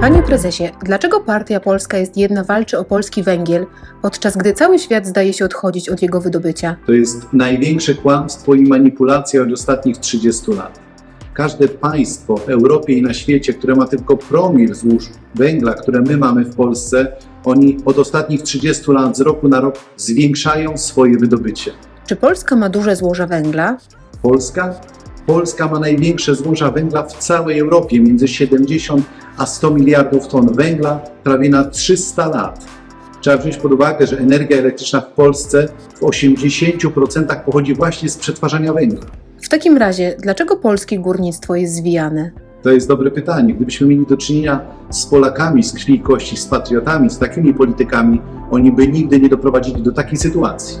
Panie prezesie, dlaczego Partia Polska jest jedna walczy o polski węgiel, podczas gdy cały świat zdaje się odchodzić od jego wydobycia? To jest największe kłamstwo i manipulacja od ostatnich 30 lat. Każde państwo w Europie i na świecie, które ma tylko promil złóż węgla, które my mamy w Polsce, oni od ostatnich 30 lat z roku na rok zwiększają swoje wydobycie. Czy Polska ma duże złoża węgla? Polska? Polska ma największe złoża węgla w całej Europie, między 70 a 100 miliardów ton węgla, prawie na 300 lat. Trzeba wziąć pod uwagę, że energia elektryczna w Polsce w 80% pochodzi właśnie z przetwarzania węgla. W takim razie, dlaczego polskie górnictwo jest zwijane? To jest dobre pytanie. Gdybyśmy mieli do czynienia z Polakami z krwi i kości, z patriotami, z takimi politykami, oni by nigdy nie doprowadzili do takiej sytuacji.